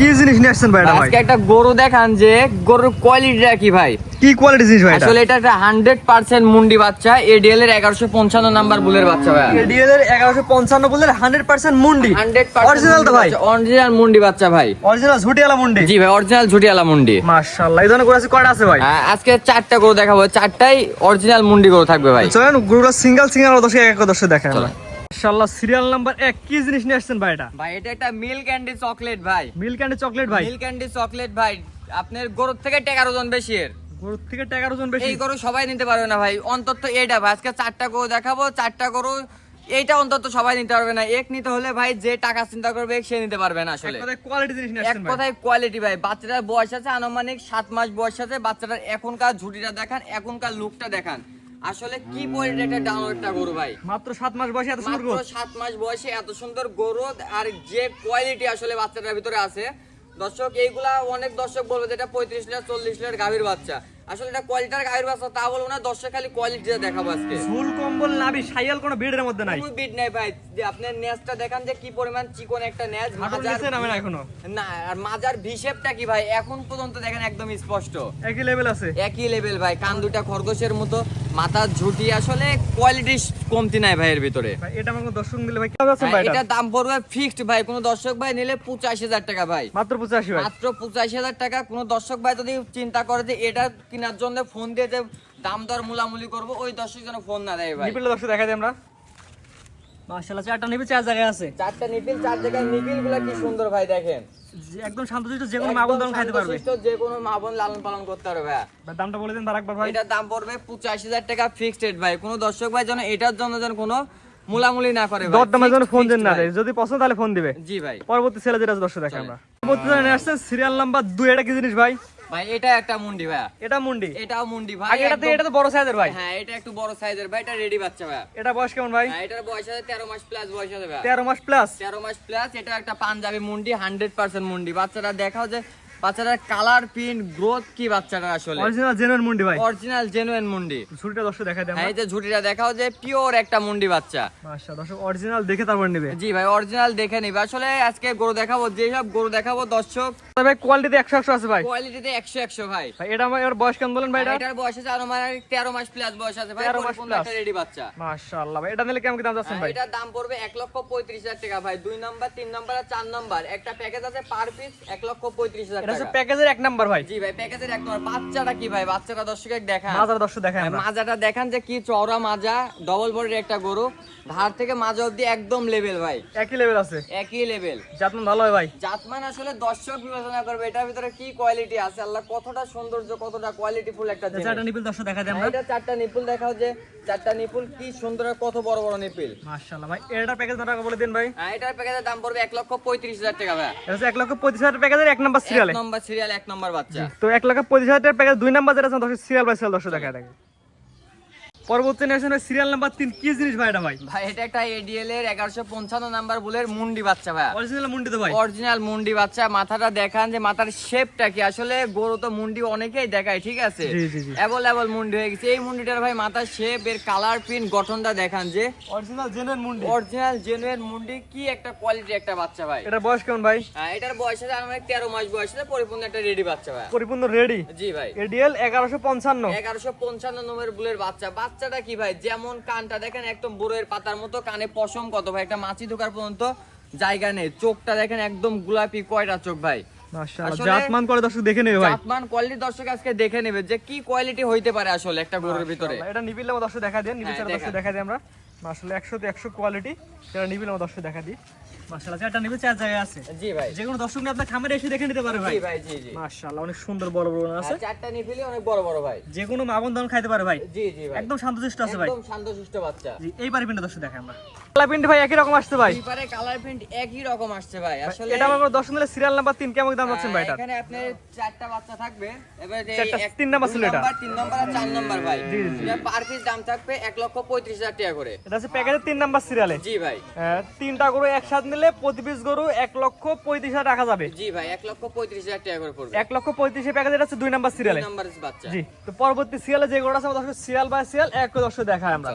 কি জিনিস নিয়ে আসছেন ভাই? আজকে একটা গরু দেখান যে গরুর কোয়ালিটিটা কি ভাই? কি কোয়ালিটি জিনিস ভাই আসলে এটা একটা হান্ড্রেড পার্সেন্ট মুন্ডি বাচ্চা এডিএল এর এগারোশো পঞ্চান্ন নাম্বার বুলের বাচ্চা ভাই। এডিএল এর 1155 বললে 100% মুন্ডি। হান্ড্রেড অরিজিনাল তো ভাই। অরিজিনাল মুন্ডি বাচ্চা ভাই। অরিজিনাল ঝুটিয়ালা মুন্ডি। জি ভাই অরিজিনাল ঝুটিয়ালা মুন্ডি। মাশাআল্লাহ এই ধরনের গরু আছে কয়টা আছে ভাই? আজকে চারটা গরু দেখাবো চারটাই অরিজিনাল মুন্ডি গরু থাকবে ভাই। চলেন গরুগুলো সিঙ্গেল সিঙ্গেল এক এক আমরা। চলেন। মাশাআল্লাহ সিরিয়াল নাম্বার 1 কি জিনিস নিয়ে আসছেন ভাই এটা? ভাই এটা একটা মিল্ক ক্যান্ডি চকলেট ভাই। মিল্ক অ্যান্ড চকলেট ভাই। মিল্ক ক্যান্ডি চকলেট ভাই। আপনার গরুর থেকে টেকার ওজন বেশি এর। গরু থেকে 11 জন বেশি। এই গরু সবাই নিতে পারবে না ভাই। অন্তত এইটা ভাই আজকে চারটা গরু দেখাবো চারটা গরু এইটা অন্তত সবাই নিতে পারবে না। এক নিতে হলে ভাই যে টাকা চিন্তা করবে এক সে নিতে পারবে না আসলে। এক কথায় কোয়ালিটি জিনিস এক ভাই। কথায় কোয়ালিটি ভাই। বাচ্চাটার বয়স আছে আনুমানিক সাত মাস বয়স আছে। বাচ্চাটার এখনকার ঝুটিটা দেখান এখনকার লুকটা দেখান। আসলে কি একটা ডাউনলোডটা গরু ভাই? মাত্র 7 মাস বয়সে এত সুন্দর মাত্র গরু? সাত মাস বয়সে এত সুন্দর গরু আর যে কোয়ালিটি আসলে বাচ্চাটার ভিতরে আছে। দর্শক এইগুলা অনেক দর্শক বলবে যে এটা পঁয়ত্রিশ লিটার চল্লিশ লিটার গাভীর বাচ্চা। আসলে এটা কোয়ালিটার বাচ্চা তা বলব না দর্শক খালি কোয়ালিটিটা দেখাবো আজকে। ঝুল কম্বল নাবি সাইয়াল কোনো বেডের মধ্যে নাই। কোনো বিট নাই ভাই। যে আপনার নেজটা দেখান যে কি পরিমাণ চিকন একটা নেজ নিচে নামে না এখনও? না আর মাজার ভিশেপটা কি ভাই? এখন পর্যন্ত দেখেন একদম স্পষ্ট। একই লেভেল আছে। একই লেভেল ভাই কান দুটা খরগোশের মতো। মাথার ঝুটি আসলে কোয়ালিটি কমতি নাই ভাইয়ের ভিতরে। এটা দর্শক ভাই কেমন আছেন ভাই এটা? এটা দাম পড়বে ফিক্সড ভাই কোনো দর্শক ভাই নিলে পঁচাশি হাজার টাকা ভাই। মাত্র 85 ভাই? মাত্র পঁচাশি হাজার টাকা কোনো দর্শক ভাই যদি চিন্তা করে যে এটা কেনার জন্য ফোন দিয়ে যে দাম দর মুলামুলি করব ওই দর্শক যেন ফোন না দেয় ভাই। দর্শক দেখা যায় আমরা। মাশাআল্লাহ চারটা নিপি চার জায়গায় আছে। চারটা নিপিল চার জায়গায় নিপিলগুলা কি সুন্দর ভাই দেখেন। একদম শান্তশিষ্ট যে কোনো মা বোন তখন খাইতে পারবে। যে কোনো মা বোন লালন পালন করতে পারবে ভাই দামটা বলে দিন ভাই। এটার দাম পড়বে পঁচাশি হাজার টাকা ফিক্সড রেট ভাই। কোনো দর্শক ভাই যেন এটার জন্য যেন কোনো মুলামুলি না করে ভাই। দর দামের জন্য ফোন দেন না যদি পছন্দ তাহলে ফোন দিবে। জি ভাই। পরবর্তী ছেলে যেটা দর্শক দেখে আমরা। পরবর্তী আসছেন সিরিয়াল নাম্বার 2 এটা কি জিনিস ভাই? ভাই এটা একটা মুন্ডি ভাই এটা মুন্ডি? এটাও মুন্ডি ভাই এটা তো এটা তো বড় সাইজের ভাই। হ্যাঁ এটা একটু বড় সাইজের ভাই এটা রেডি বাচ্চা ভাই এটা বয়স কেমন ভাই? হ্যাঁ এটার বয়স আছে তেরো মাস প্লাস বয়স আছে ভাই 13 মাস প্লাস তেরো মাস প্লাস এটা একটা পাঞ্জাবি মুন্ডি হান্ড্রেড পার্সেন্ট মুন্ডি। বাচ্চারা দেখাও যে বাচ্চাটার কালার প্রিন্ট গ্রোথ কি বাচ্চাটার আসলে? অরিজিনাল জেনুইন মুন্ডি ভাই। অরিজিনাল জেনুইন মুন্ডি। ছুরিটা দর্শক দেখা দেয় হ্যাঁ এই যে ঝুটিটা দেখাও যে পিওর একটা মুন্ডি বাচ্চা। মাশাআল্লাহ দর্শক অরিজিনাল দেখে তারপর নেবে। জি ভাই অরিজিনাল দেখে নিবে। আসলে আজকে গরু দেখাবো যেসব গরু দেখাবো দর্শক। তবে কোয়ালিটিতে 100 100 আছে ভাই। কোয়ালিটিতে একশো একশো ভাই। ভাই এটা আমার এর বয়স কেমন বলেন ভাই এটা? এটার বয়স আছে আনুমানিক তেরো মাস প্লাস বয়স আছে ভাই। 13 মাস। একটা রেডি বাচ্চা। মাশাআল্লাহ ভাই এটা নিলে কেমন দাম যাচ্ছেন ভাই? এটার দাম পড়বে এক লক্ষ পঁয়ত্রিশ হাজার টাকা ভাই। দুই নাম্বার তিন নাম্বার আর চার নাম্বার। একটা প্যাকেজ আছে পার পিস এক লক্ষ পঁয়ত্রিশ হাজার এটা হচ্ছে প্যাকেজের এক নাম্বার ভাই। জি ভাই প্যাকেজের এক নম্বর। বাচ্চাটা কি ভাই? বাচ্চাটা দর্শকের দেখা মাজার দর্শক দেখায় মাজাটা দেখান যে কি চওড়া মাজা ডবল বডির একটা গরু। ধার থেকে মাজা অব্দি একদম লেভেল ভাই। একই লেভেল আছে। একই লেভেল জাতমান ভালো হয় ভাই। জাতমান আসলে দর্শক বিবেচনা করবে। এটার ভিতরে কি কোয়ালিটি আছে? আল্লাহ কতটা সৌন্দর্য কতটা কোয়ালিটিফুল একটা জিনিস। চারটা নিপিল দর্শক দেখা দেয় এটা চারটা নিপুল দেখাও যে চারটা নিপুল কি সুন্দর কত বড় বড় নিপিল মাশাআল্লাহ ভাই প্যাকেজ টাকা বলে দিন ভাই। এটার প্যাকেজের দাম পড়বে এক লক্ষ পঁয়ত্রিশ হাজার টাকা ভাই। এটা লক্ষ পঁচিশ হাজার প্যাকেজের এক নাম্বার সিরিয়ালে নম্বর সিরিয়াল এক নম্বর বাচ্চা। তো এক লাখ পঁচিশ হাজার প্যাকেজ দুই নাম্বার যেটা আছে সিরিয়াল বাই সিরিয়াল দর্শক দেখা থাকে। পরবর্তী নেশন সিরিয়াল নাম্বার তিন কি জিনিস ভাই এটা ভাই? ভাই এটা একটা এডিএল এর এগারোশো পঞ্চান্ন নাম্বার বুলের মুন্ডি বাচ্চা ভাই। অরিজিনাল মুন্ডি তো ভাই। অরিজিনাল মুন্ডি বাচ্চা মাথাটা দেখান যে মাথার শেপটা কি। আসলে গরু তো মুন্ডি অনেকেই দেখায় ঠিক আছে। অ্যাভেলেবল মুন্ডি হয়ে গেছে। এই মুন্ডিটার ভাই মাথার শেপ এর কালার প্রিন্ট গঠনটা দেখান যে। অরিজিনাল জেনুইন মুন্ডি। অরিজিনাল জেনুইন মুন্ডি কি একটা কোয়ালিটি একটা বাচ্চা ভাই। এটা বয়স কেমন ভাই? হ্যাঁ, এটার বয়স আছে আমার তেরো মাস বয়স পরিপূর্ণ একটা রেডি বাচ্চা ভাই। পরিপূর্ণ রেডি জি ভাই। এডিএল এগারোশো পঞ্চান্ন। এগারোশো পঞ্চান্ন নম্বর বুলের বাচ্চা বাচ্চাটা কি ভাই? যেমন কানটা দেখেন একদম বড়ের পাতার মতো কানে পশম কত ভাই? একটা মাছি ঢোকার পর্যন্ত জায়গা নেই। চোখটা দেখেন একদম গোলাপি কয়টা চোখ ভাই? আসলে- জাতমান করে দর্শক দেখে নেবে ভাই। জাতমান কোয়ালিটি দর্শক আজকে দেখে নেবে যে কি কোয়ালিটি হইতে পারে আসলে একটা গরুর ভিতরে। এটা নিবিল দর্শক দেখা দেন হ্যাঁ, দর্শক দেখা দিই আমরা। মাশাআল্লাহ একশো তো একশো কোয়ালিটি আমার দর্শক দেখা দিই মাশাআল্লাহ চারটা নিবে চার জায়গায় আছে। জি ভাই। যে কোনো দর্শক নিয়ে আপনার খামারে এসে দেখে নিতে পারে ভাই। জি ভাই জি জি। মাশাআল্লাহ অনেক সুন্দর বড় বড় আছে। চারটা নিবিলি অনেক বড় বড় ভাই। যে কোনো মাবন দাম খাইতে পারে ভাই। জি জি ভাই। একদম শান্তশিষ্ট আছে ভাই। একদম শান্তশিষ্ট বাচ্চা। জি এই পারি পিনটা দর্শক দেখে আমরা। কালা পিনটা ভাই একই রকম আসছে ভাই। এবারে কালার প্রিন্ট একই রকম আসছে ভাই। আসলে এটা আমার দর্শক নিলে সিরিয়াল নাম্বার তিন কেমন দাম পাচ্ছেন ভাই এটা? এখানে আপনার চারটা বাচ্চা থাকবে। এবারে তিন নাম্বার দুই ছিল এটা। নাম্বার, তিন নাম্বার আর চার নাম্বার ভাই। জি, জি। এটা পার পিস দাম থাকবে এক লক্ষ পঁয়ত্রিশ হাজার টাকা করে। এটা হচ্ছে প্যাকেজের তিন নাম্বার সিরিয়ালে জি ভাই। তিনটা গরু একসাথে নিলে প্রতি পিস গরু এক লক্ষ পঁয়ত্রিশ হাজার রাখা যাবে। জি ভাই এক লক্ষ পঁয়ত্রিশ হাজার টাকা করে পড়বে। এক লক্ষ পঁয়ত্রিশ প্যাকেজ এটা হচ্ছে দুই নাম্বার দুই সিরিয়ালে নাম্বার বাচ্চা। জি তো পরবর্তী সিরিয়ালে যে গরুটা আছে দর্শক সিরিয়াল বাই সিরিয়াল এক করে দর্শক দেখায় আমরা।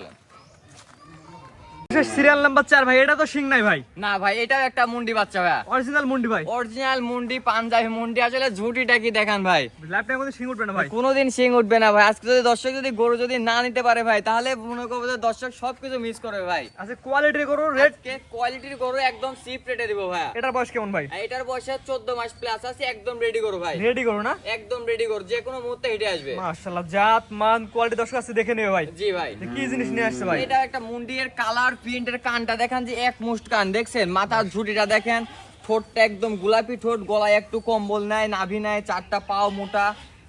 সিরিয়াল নাম্বার চার ভাই এটা তো সিং নাই ভাই। না ভাই এটাও একটা মুন্ডি বাচ্চা ভাই অরিজিনাল মুন্ডি ভাই। অরিজিনাল মুন্ডি পাঞ্জাবি মুন্ডি আসলে ঝুটিটা কি দেখান ভাই? ল্যাপটপের মধ্যে সিং উঠবে না ভাই। কোনোদিন সিং উঠবে না ভাই। আজকে যদি দর্শক যদি গরু যদি না নিতে পারে ভাই তাহলে মনে করব যে দর্শক সবকিছু মিস করবে ভাই। আচ্ছা কোয়ালিটির গরু রেট রেট কোয়ালিটির গরু একদম চিপ রেটে দিব ভাই এটার বয়স কেমন ভাই? এটার বয়সে চোদ্দ মাস প্লাস আছে একদম রেডি করো ভাই। রেডি করো না? একদম রেডি করো যে কোনো মুহূর্তে হেঁটে আসবে। মাশাআল্লাহ জাত মান কোয়ালিটি দর্শক আছে দেখে নেবে ভাই। জি ভাই। কি জিনিস নিয়ে আসছে ভাই? এটা একটা মুন্ডির কালার প্রিন্টের কানটা দেখেন যে এক মুষ্ট কান দেখছেন? মাথার ঝুটিটা দেখেন ঠোঁটটা একদম গোলাপি ঠোঁট গলায় একটু কম্বল নেয় নাভি নেয় চারটা পাও মোটা।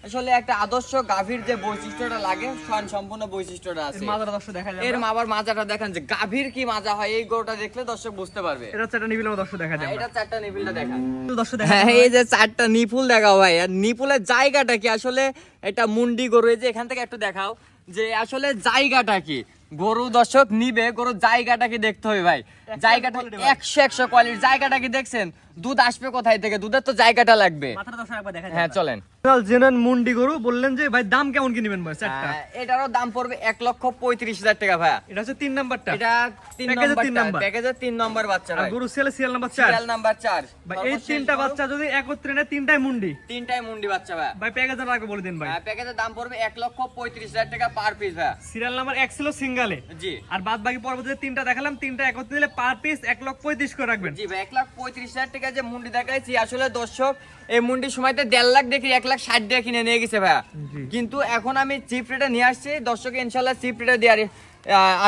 আসলে একটা আদর্শ গাভীর যে বৈশিষ্ট্যটা লাগে স্বয়ং সম্পূর্ণ বৈশিষ্ট্যটা আছে। মাদার দর্শক দেখা যায় এর আবার মাজাটা দেখেন যে গাভীর কি মাজা হয় এই গরুটা দেখলে দর্শক বুঝতে পারবে। এটা নিবিলের মতো দর্শক দেখা যায় হ্যাঁ, এটা চারটা নিবিলটা দেখান। দর্শক দেখা হ্যাঁ এই যে চারটা নিপুল দেখাও ভাই আর নিপুলের জায়গাটা কি? আসলে এটা মুন্ডি গরু এই যে এখান থেকে একটু দেখাও যে আসলে জায়গাটা কি? গরু দর্শক নিবে গরুর জায়গাটা কি দেখতে হবে ভাই। জায়গাটা একশো একশো কোয়ালিটির জায়গাটা কি দেখছেন? দুধ আসবে কোথায় থেকে? দুধের তো জায়গাটা লাগবে। হ্যাঁ চলেন। জেনারেল মুন্ডি গরু বললেন যে ভাই দাম কেমন কি নেবেন ভাই এটারও দাম পড়বে এক লক্ষ পঁয়ত্রিশ হাজার টাকা ভাইয়া। এটা হচ্ছে তিন নাম্বারটা। এটা তিন নম্বর। প্যাকেজের তিন নম্বর বাচ্চা গরু সেলে সিরিয়াল নাম্বার চার। সিরিয়াল নাম্বার চার। ভাই এই তিনটা বাচ্চা যদি একত্রে নেয় তিনটাই মুন্ডি। তিনটাই মুন্ডি বাচ্চা ভাইয়া। ভাই প্যাকেজের আগে বলে দিন ভাই। প্যাকেজের দাম পড়বে এক লক্ষ পঁয়ত্রিশ হাজার টাকা পার পিস ভাইয়া। সিরিয়াল নাম্বার এক ছিল সিঙ্গালে জি। আর বাদ বাকি পরবর্তীতে তিনটা দেখালাম তিনটা একত্রে দিলে পার পিস এক লক্ষ পঁয়ত্রিশ করে রাখবেন। জি ভাই এক লাখ পঁয়ত্রিশ হাজার টাকা যে মুন্ডি দেখাইছি আসলে দর্শক এই মুন্ডির সময়তে দেড় লাখ দেখি এক লাখ ষাট টাকা কিনে নিয়ে গেছে ভাইয়া। কিন্তু এখন আমি চিপ রেটে নিয়ে আসছি দর্শক ইনশাল্লাহ চিপ রেটে দেওয়ার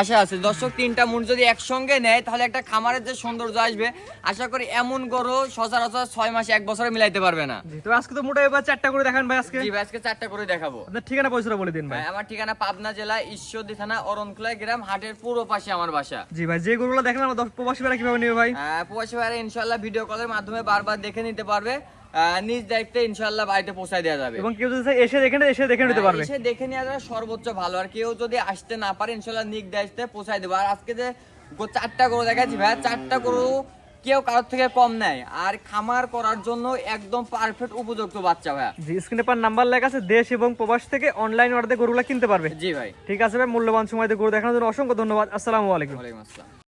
আশা আছে। দর্শক তিনটা মুন্ডি যদি একসঙ্গে নেয় তাহলে একটা খামারের যে সৌন্দর্য আসবে আশা করি এমন গরু সচরাচর ছয় মাস এক বছরে মিলাইতে পারবে না। তো আজকে তো মোটা এবার চারটা করে দেখান ভাই আজকে। জি ভাই আজকে চারটা করে দেখাবো। আপনার ঠিকানা পয়সাটা বলে দিন ভাই। আমার ঠিকানা পাবনা জেলা ঈশ্বরদী থানা অরণখোলা গ্রাম হাটের পুরো পাশে আমার বাসা। জি ভাই যে গরুগুলো দেখলাম আমার প্রবাসী ভাইরা কীভাবে নেবে ভাই? প্রবাসী ভাইরা ইনশাল্লাহ ভিডিও কলের মাধ্যমে বারবার দেখে নিতে পারবে। নিজ দায়িত্বে ইনশাল্লাহ বাড়িতে পৌঁছায় দেওয়া যাবে। এবং কেউ যদি এসে দেখে এসে দেখে নিতে হ্যাঁ, পারবে। এসে দেখে নেওয়া যাবে সর্বোচ্চ ভালো। আর কেউ যদি আসতে না পারে ইনশাল্লাহ দায়িত্বে পৌঁছায় দেবো। আর আজকে যে চারটা গরু দেখাচ্ছি ভাই চারটা গরু কেউ কারোর থেকে কম নেয়। আর খামার করার জন্য একদম পারফেক্ট উপযুক্ত বাচ্চা ভাইয়া। জি স্ক্রিনে পার নাম্বার লেখা আছে দেশ এবং প্রবাস থেকে অনলাইন অর্ডারে গরুগুলো কিনতে পারবে। জি ভাই। ঠিক আছে ভাই মূল্যবান সময় গরু দেখানোর জন্য অসংখ্য ধন্যবাদ। আসসালামু আলাইকুম। ওয়ালাইকুম আসসালাম।